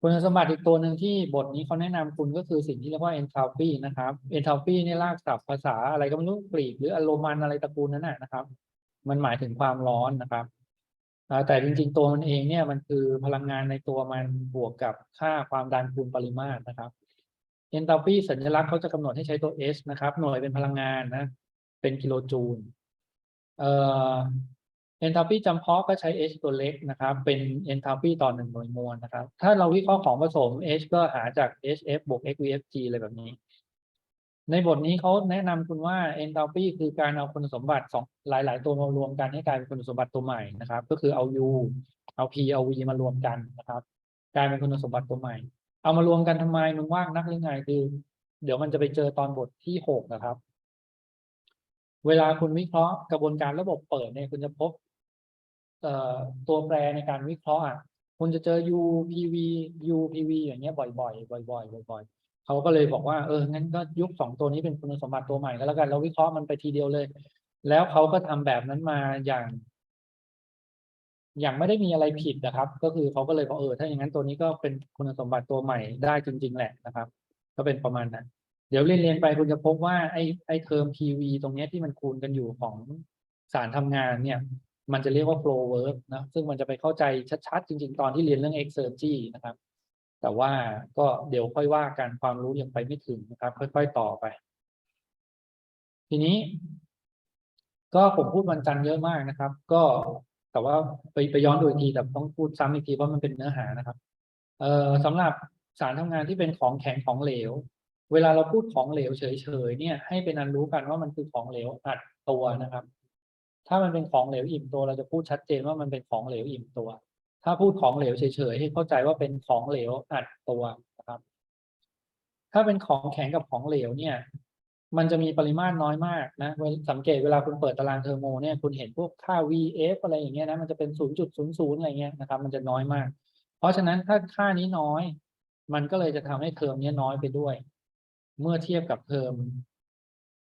คุณสมบัติอีกตัวหนึ่งที่บทนี้เขาแนะนำคุณก็คือสิ่งที่เรียกว่า enthalpy นะครับ enthalpy นี่ลากศัพท์ภาษาอะไรก็ไม่รู้กรีกหรืออโรมันอะไรตระกูลนั้นนะนะครับ มันหมายถึงความร้อนนะครับแต่จริง ๆ ตัวมันเองเนี่ยมันคือพลังงานในตัวมันบวกกับค่าความดันคูณปริมาตรนะครับ enthalpy สัญลักษณ์เขาจะกำหนดให้ใช้ตัว h นะครับ หน่วยเป็นพลังงานนะ เป็นกิโลจูลเอ่อ enthalpy จำเพาะก็ใช้ h ตัวเล็กนะครับ เป็น enthalpy ต่อหนึ่งหน่วยมวลนะครับ ถ้าเราวิเคราะห์ของผสม h ก็หาจาก hf บวก xvfg อะไรแบบนี้ ในบทนี้เขาแนะนำคุณว่า enthalpy คือการเอาคุณสมบัติสองหลาย ๆ ตัวมารวมกันให้กลายเป็นคุณสมบัติตัวใหม่นะครับ ก็คือเอา u เอา p เอา v มารวมกันนะครับกลายเป็นคุณสมบัติตัวใหม่ เอามารวมกันทำไมมันว่างนักหรือไงคือ เดี๋ยวมันจะไปเจอตอนบทที่หกนะครับ เวลาคุณวิเคราะห์กระบวนการระบบเปิดเนี่ยคุณจะพบ ตัวแปรในการวิเคราะห์อะคุณจะเจอ U PV U PV อย่างเงี้ยบ่อยๆบ่อยๆบ่อยๆเขาก็เลยบอกว่าเอองั้นก็ยุคสองตัวนี้เป็นคุณสมบัติตัวใหม่ก็แล้วกันเราวิเคราะห์มันไปทีเดียวเลย แล้วเขาก็ทำแบบนั้นมาอย่าง อย่างไม่ได้มีอะไรผิดนะครับ ก็คือเขาก็เลยบอกเออถ้าอย่างนั้นตัวนี้ก็เป็นคุณสมบัติตัวใหม่ได้จริง ๆ แหละนะครับ ก็เป็นประมาณนั้นเดี๋ยวเรียนๆไปคุณจะพบว่าไอ้ไอ้เทอม PV ตรงเนี้ยที่มันคูณกันอยู่ของสารทำงานเนี่ย มันจะเรียกว่า flow work นะซึ่งมันจะไปเข้าใจชัดๆ จริง ๆ ตอนที่เรียนเรื่อง exergy นะครับ แต่ว่าก็เดี๋ยวค่อยว่ากันความรู้ยังไปไม่ถึงนะครับ ค่อย ๆ ต่อไป ทีนี้ ก็ผมพูดวันจันทร์เยอะมากนะครับ ก็แต่ว่าไปไปย้อนดูอีกทีแต่ต้องพูดซ้ำอีกทีว่ามันเป็นเนื้อหานะครับ เอ่อสำหรับสารทำงานที่เป็นของแข็งของเหลว เวลาเราพูดของเหลวเฉยๆเนี่ย ให้เป็นอันรู้กันว่ามันคือของเหลวอัดตัวนะครับ ถ้ามันเป็นของเหลวอิ่มตัวเราจะพูดชัดเจนว่ามันเป็นของเหลวอิ่มตัว ถ้าพูดของเหลวเฉยๆให้เข้าใจว่าเป็นของเหลวอัดตัวนะครับ ถ้าเป็นของแข็งกับของเหลวเนี่ย มันจะมีปริมาตรน้อยมากนะสังเกตเวลาคุณเปิดตารางเทอร์โมเนี่ยคุณเห็นพวกค่า VF อะไรอย่างเงี้ยนะมันจะเป็น 0.00 อะไรเงี้ยนะครับ มันจะน้อยมาก เพราะฉะนั้นถ้าค่านี้น้อย มันก็เลยจะทำให้เทอมนี้น้อยไปด้วย เมื่อเทียบกับเทอม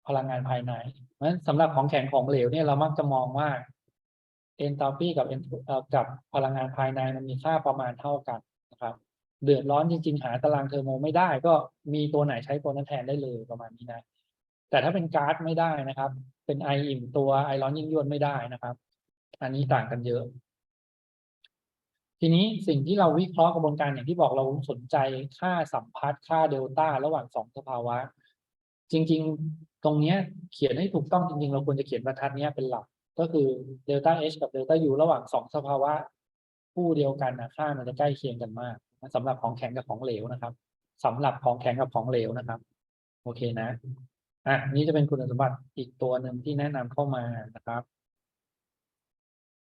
พลังงานภายในเพราะฉะนั้นสำหรับของแข็งของเหลวเนี่ยเรามักจะมองว่า enthalpy กับเอ่อกับพลังงานภายในมันมีค่าประมาณเท่ากันนะครับ เดือดร้อนจริง ๆ หาตารางเทอร์โมไม่ได้ ก็มีตัวไหนใช้ตัวนั้นแทนได้เลยประมาณนี้นะ แต่ถ้าเป็นก๊าซไม่ได้นะครับ เป็นไออิ่มตัวไอร้อนยิ่งยวดไม่ได้นะครับ อันนี้ต่างกันเยอะ ทีนี้สิ่งที่เราวิเคราะห์กระบวนการอย่างที่บอกเราสนใจค่าสัมพัทธ์ค่าเดลต้าระหว่างสองสภาวะ จริง ๆ ตรงเนี้ยเขียนให้ถูกต้องจริง ๆ เราควรจะเขียนบรรทัดเนี้ยเป็นหลัก ก็คือเดลต้า H กับเดลต้า U ระหว่างสองสภาวะคู่เดียวกันนะค่ามันจะใกล้เคียงกันมากสำหรับของแข็งกับของเหลวนะครับสำหรับของแข็งกับของเหลวนะครับ โอเคนะอะนี่จะเป็นคุณสมบัติอีกตัวหนึ่งที่แนะนำเข้ามานะครับ